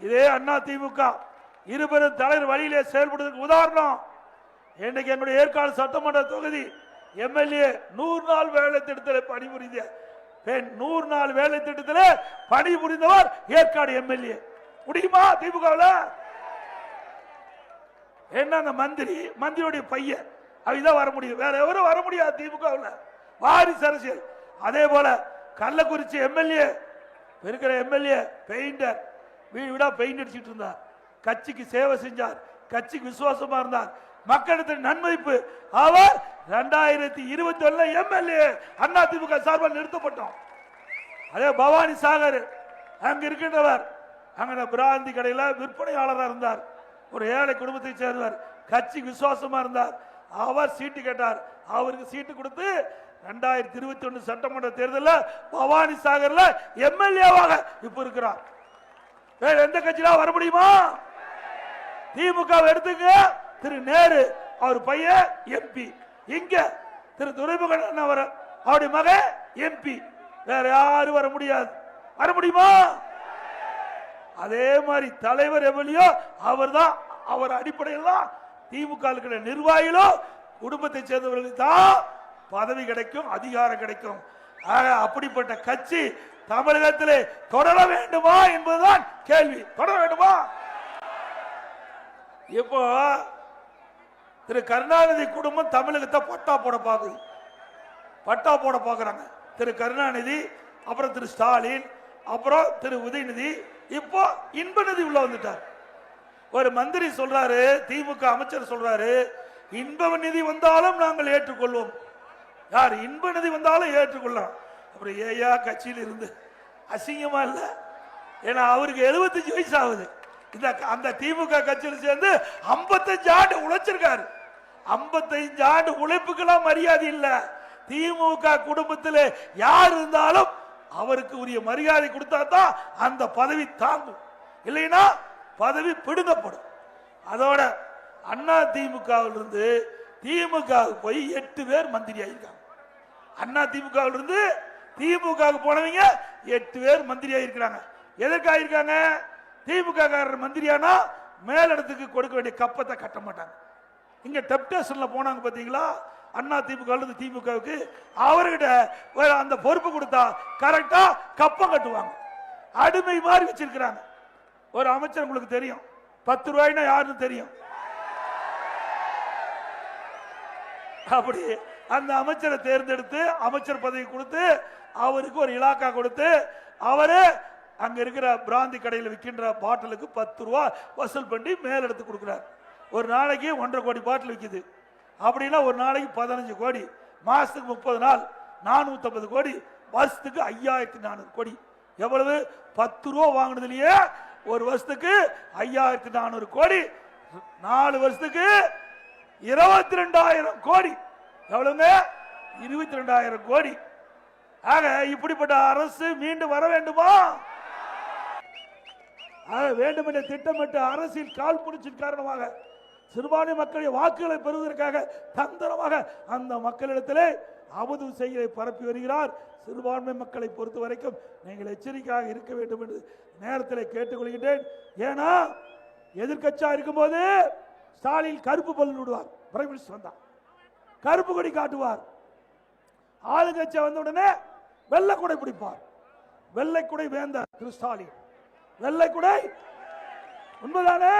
இதே அண்ணா திமுக. இருபெரும் தலைவர் வழியிலே செயல்படுவதற்கு உதாரணம். இன்னைக்கு என்னுடைய ஏற்காடு சட்டமன்ற தொகுதி எம்எல்ஏ நூறு நாள் வேலை திட்டத்தில் பணிபுரிந்த பெண் நூறு நாள் வேலை திட்டத்தில் பணிபுரிந்தவர் ஏற்காடு எம்எல்ஏ. முடியுமா திமுகவில்? என்ன அந்த மந்திரி? மந்திரியுடைய பையன். அவதான் வர முடியும். வேற எவரும் வர முடியாது திமுகவில். வாரிசு அரசியல். அதே போல கள்ளக்குறிச்சி எம்எல்ஏ இருக்கிற எம்எல்ஏ பெயிண்டர் வீடு வீடா பெயிண்ட் அடிச்சுட்டு இருந்தார். கட்சிக்கு சேவை செஞ்சார். கட்சிக்கு விசுவாசமா இருந்தார். மக்களிடத்தில் நன்மதிப்பு. அவர் ரெண்டாயிரத்தி இருபத்தி ஒண்ணுல எம்எல்ஏ அண்ணா திமுக சார்பால் நிறுத்தப்பட்டோம். அதே பவானி சாகர் அங்க இருக்கின்றவர். அங்க பிராந்தி கடையில விற்பனையாளராக இருந்தார். ஒரு ஏழை குடும்பத்தை சேர்ந்தவர். கட்சிக்கு விசுவாசமா இருந்தார். அவர் சீட்டு கேட்டார். அவருக்கு சீட்டு கொடுத்து ரெண்டாயிரத்தி இருபத்தி ஒன்று சட்டமன்ற தேர்தலில் பவானி சாகர்ல எம்எல்ஏவாக இப்ப இருக்கிறார். வேற எந்த கட்சியில வர முடியுமா? திமுக எடுத்துங்க. திரு நேரு அவர் பையன் எம்பி. இங்க திரு துரைமுகன் அவர் அவருடைய மகன் எம்பி. வேற யாரும் வர முடியாது. வர முடியுமா? அதே மாதிரி தலைவர் எவ்வளியோ அவர் தான் அவர் அடிப்படையில் தான் திமுக இருக்கிற நிர்வாகிகளோ குடும்பத்தை சேர்ந்தவர்களுக்கு தான் பதவி கிடைக்கும் அதிகாரம் கிடைக்கும். ஆக அப்படிப்பட்ட கட்சி தமிழகத்திலே தொடர வேண்டுமா என்பதுதான் கேள்வி. தொடர வேண்டுமா? இப்போ திரு கருணாநிதி குடும்பம் தமிழகத்தை பட்டா போட பார்க்குது பட்டா போட பார்க்குறாங்க திரு கருணாநிதி அப்புறம் திரு ஸ்டாலின் அப்புறம் திரு உதயநிதி. இப்போ இன்பநிதி உள்ள வந்துட்டார். ஒரு மந்திரி சொல்றாரு திமுக அமைச்சர் சொல்றாரு இன்ப நிதி வந்தாலும் நாங்கள் ஏற்றுக்கொள்வோம். யார் இன்ப நிதி வந்தாலும் ஏற்றுக்கொள்ளலாம். அப்புறம் ஏயா கட்சியில் இருந்து அசிங்கமா இல்லை? ஏன்னா அவருக்கு 75 வயசு ஆகுது இந்த அந்த திமுக கட்சியில் சேர்ந்து 55 ஆண்டு உழைச்சிருக்காரு. 55 ஆண்டு உழைப்புக்கெல்லாம் மரியாதை இல்லை. திமுக குடும்பத்தில் யார் இருந்தாலும் அவருக்கு உரிய மரியாதை கொடுத்தா தான் அந்த பதவி தாங்கும். இல்லைன்னா பதவி பிடுங்கப்படும். அதோட அண்ணா திமுகவிலிருந்து திமுக போய் எட்டு பேர் மந்திரி ஆயிருக்காங்க. அண்ணா திமுகவிலிருந்து இருந்து திமுக போனவங்க எட்டு பேர் மந்திரி ஆயிருக்கிறாங்க எதற்கு ஆயிருக்காங்க திமுக காரர் மந்திரியானா மேலிடத்துக்கு கொடுக்க வேண்டிய கப்பத்தை கட்ட மாட்டாங்க. இங்க டெப்டேஷன்ல போனாங்க பாத்தீங்களா? அண்ணா திமுக அல்லது திமுகவுக்கு அவர்கிட்ட அந்த பொறுப்பு கொடுத்தா கரெக்டா கப்பம் கட்டுவாங்க. அடிமை மாதிரி வச்சிருக்கிறாங்க. ஒரு அமைச்சர் உங்களுக்கு தெரியும். பத்து ரூபாய்னா யாருன்னு தெரியும். அப்படி அந்த அமைச்சரை தேர்ந்தெடுத்து அமைச்சர் பதவி கொடுத்து அவருக்கு ஒரு இலாக்கா கொடுத்து அவரு அங்க இருக்கிற பிராந்தி கடையில் விற்கின்ற பாட்டிலுக்கு பத்து ரூபா வசூல் பண்ணி மேலெடுத்து கொடுக்குறார். ஒரு நாளைக்கு ஒன்றரை கோடி பாட்டில் விற்கிது அப்படின்னா ஒரு நாளைக்கு பதினஞ்சு கோடி மாசத்துக்கு முப்பது நாள் நானூத்தி கோடி வருஷத்துக்கு ஐயாயிரத்தி நானூறு கோடி. எவ்வளவு? பத்து ரூபா வாங்கினதுலயே ஒரு வருஷத்துக்கு ஐயாயிரத்தி நானூறு கோடி நாலு வருஷத்துக்கு இருபத்தி ரெண்டாயிரம் கோடி. எவ்வளவுங்க? இருபத்தி ரெண்டாயிரம் கோடி. ஆக இப்படிப்பட்ட அரசு மீண்டும் வர வேண்டுமா? ஆக வேண்டும் என்ற திட்டமிட்ட அரசியல் கால் புடிச்சின் காரணமாக சிறுபான்மை மக்களுடைய வாக்குகளை பெறுவதற்காக தந்திரமாக அந்த மக்களிடத்திலே அவதூறு செய்தியை பரப்பி வருகிறார். சிறுபான்மை மக்களை பொறுத்த வரைக்கும் நீங்கள் எச்சரிக்கையாக இருக்க வேண்டும் என்று நேரத்தில் கேட்டுக்கொள்கின்றேன். ஏன்னா எதிர்கட்சியாக இருக்கும்போது ஸ்டாலின் கருப்பு பல்லு விடுவார். பிரைம் மினிஸ்டர் வந்தார். கருப்பு கொடி காட்டுவார். ஆளுங்கட்சியை வந்த உடனே வெள்ளக்குடை பிடிப்பார். வெள்ளைக்குடை வேந்த திரு ஸ்டாலின் வெள்ளைக்குடை உண்மைதானே?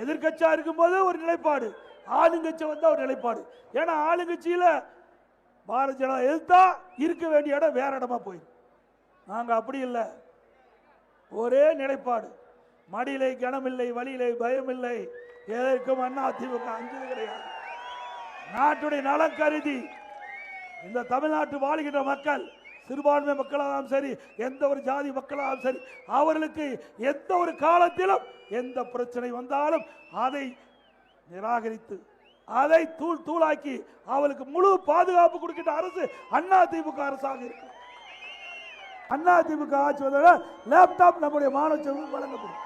எதிர்கட்சியா இருக்கும்போது ஒரு நிலைப்பாடு. ஆளுங்கட்சி வந்தா ஒரு நிலைப்பாடு. ஏன்னா ஆளுங்கட்சியில பாரதிய ஜனதா எதிர்த்தா இருக்க வேண்டிய இடம் வேற இடமா போயிடும் நாங்கள் அப்படி இல்லை. ஒரே நிலைப்பாடு. மடியிலே கனமில்லை வழியிலே பயமில்லை. எதற்கும் அண்ணா திமுக அஞ்சது கிடையாது. நாட்டுடைய நலம் கருதி இந்த தமிழ்நாட்டு வாழ்கின்ற மக்கள் சிறுபான்மை மக்களாகவும் சரி எந்த ஒரு ஜாதி மக்களாகவும் சரி அவர்களுக்கு எந்த ஒரு காலத்திலும் எந்த பிரச்சனை வந்தாலும் அதை நிராகரித்து அதை தூள் தூளாக்கி அவளுக்கு முழு பாதுகாப்பு கொடுக்கின்ற அரசு அண்ணா திமுக அரசாக இருக்கு. அண்ணா திமுக ஆட்சி வந்த லேப்டாப் நம்முடைய மாணவ வழங்கப்படும்.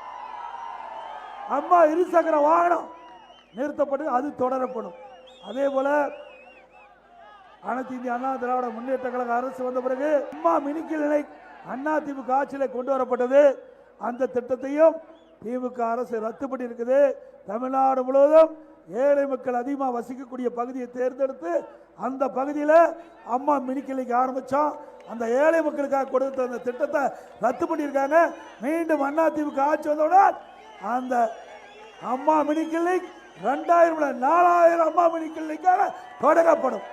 அம்மா இருசக்கர வாகனம் நிறுத்தப்பட்டு அது தொடரப்படும். அதே போல அனைத்து இந்திய அண்ணா திராவிட முன்னேற்ற கழக அரசு வந்த பிறகு அம்மா மினிக்கல் நிலை அண்ணா திமுக ஆட்சியில் கொண்டு வரப்பட்டது. அந்த திட்டத்தையும் திமுக அரசு ரத்து பண்ணியிருக்குது. தமிழ்நாடு முழுவதும் ஏழை மக்கள் அதிகமாக வசிக்கக்கூடிய பகுதியை தேர்ந்தெடுத்து அந்த பகுதியில் அம்மா மினிக்கிளைக்கு ஆரம்பித்தோம் அந்த ஏழை மக்களுக்காக கொடுத்த அந்த திட்டத்தை ரத்து பண்ணியிருக்காங்க. மீண்டும் அண்ணா ஆட்சி வந்தவுடன் அந்த அம்மா மினி ரெண்டாயிரம் நாலாயிரம் அம்மா மினி கிளினிக்காக தொடங்கப்படும்.